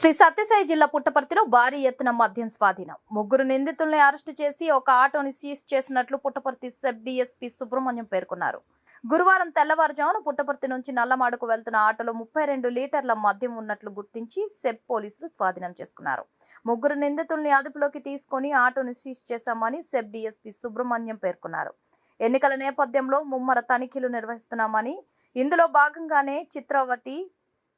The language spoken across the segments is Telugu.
శ్రీ సత్యసాయి జిల్లా పుట్టపర్తిలో భారీ ఎత్తున మద్యం స్వాధీనం. ముగ్గురు నిందితుల్ని అరెస్టు చేసి ఒక ఆటోని సీజ్ చేసినట్లు పుట్టపర్తి సబ్ డిఎస్పీ సుబ్రహ్మణ్యం పేర్కొన్నారు. గురువారం తెల్లవారుజామున పుట్టపర్తి నుంచి నల్లమాడుకు వెళ్తున్న ఆటోలో ముప్పై రెండు లీటర్ల మద్యం ఉన్నట్లు గుర్తించి సెబ్ పోలీసులు స్వాధీనం చేసుకున్నారు. ముగ్గురు నిందితుల్ని అదుపులోకి తీసుకొని ఆటోని సీజ్ చేశామని సెబ్ డిఎస్పీ సుబ్రహ్మణ్యం పేర్కొన్నారు. ఎన్నికల నేపథ్యంలో ముమ్మర తనిఖీలు నిర్వహిస్తున్నామని ఇందులో భాగంగానే Chitravathi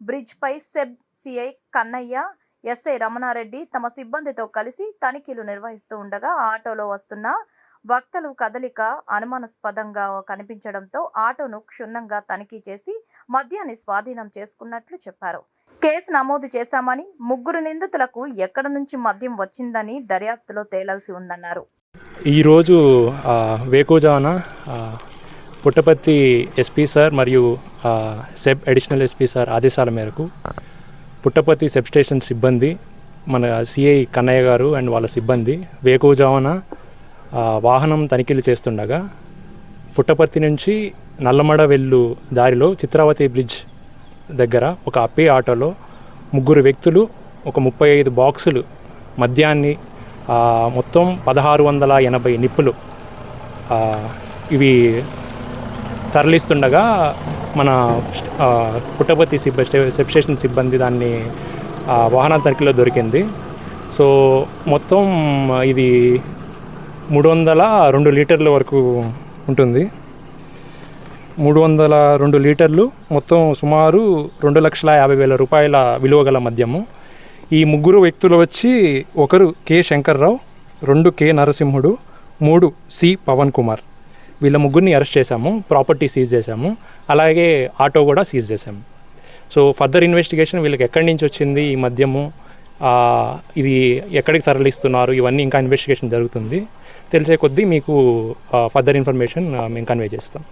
బ్రిడ్జ్పై SEB CI Kannaiah SI Ramana Reddy తమ సిబ్బందితో కలిసి తనిఖీలు నిర్వహిస్తూ ఉండగా ఆటోలో వస్తున్న వక్తలు కదలిక అనుమానాస్పదంగా కనిపించడంతో ఆటోను క్షుణ్ణంగా తనిఖీ చేసి మద్యాన్ని స్వాధీనం చేసుకున్నట్లు చెప్పారు. కేసు నమోదు చేశామని ముగ్గురు నిందితులకు ఎక్కడ నుంచి మద్యం వచ్చిందని దర్యాప్తులో తేలాల్సి ఉందన్నారు. ఈరోజు వేకోజాన పుట్టపత్తి పుట్టపర్తి ఎస్పీ సార్ మరియు సెబ్ అడిషనల్ ఎస్పీ సార్ ఆదేశాల మేరకు పుట్టపర్తి సబ్ స్టేషన్ సిబ్బంది మన సిఐ కన్నయ్య గారు అండ్ వాళ్ళ సిబ్బంది వేకువజామున వాహనం తనిఖీలు చేస్తుండగా పుట్టపర్తి నుంచి నల్లమడ వెళ్ళు దారిలో చిత్రావతి బ్రిడ్జ్ దగ్గర ఒక అప్పే ఆటోలో ముగ్గురు వ్యక్తులు ఒక ముప్పై ఐదు బాక్సులు మద్యాన్ని మొత్తం పదహారు వందల ఎనభై నిప్పులు ఇవి తరలిస్తుండగా మన ఆ, పుట్టపర్తి సిబ్బ సబ్ స్టేషన్ సిబ్బంది దాన్ని వాహనాల తనిఖీలో దొరికింది. సో మొత్తం ఇది మూడు వందల రెండు లీటర్ల వరకు ఉంటుంది. మూడు వందల రెండు లీటర్లు మొత్తం సుమారు రెండు లక్షల యాభై వేల రూపాయల విలువ గల మద్యము. ఈ ముగ్గురు వ్యక్తులు వచ్చి ఒకరు కె శంకర్రావు రెండు కె నరసింహుడు మూడు సి పవన్ కుమార్. వీళ్ళ ముగ్గురిని అరెస్ట్ చేశాము ప్రాపర్టీ సీజ్ చేశాము అలాగే ఆటో కూడా సీజ్ చేశాము. సో ఫర్దర్ ఇన్వెస్టిగేషన్ వీళ్ళకి ఎక్కడి నుంచి వచ్చింది ఈ మద్యము? ఇది ఎక్కడికి తరలిస్తున్నారు? ఇవన్నీ ఇంకా ఇన్వెస్టిగేషన్ జరుగుతుంది. తెలిసే కొద్దీ మీకు ఫర్దర్ ఇన్ఫర్మేషన్ మేము కన్వే చేస్తాం.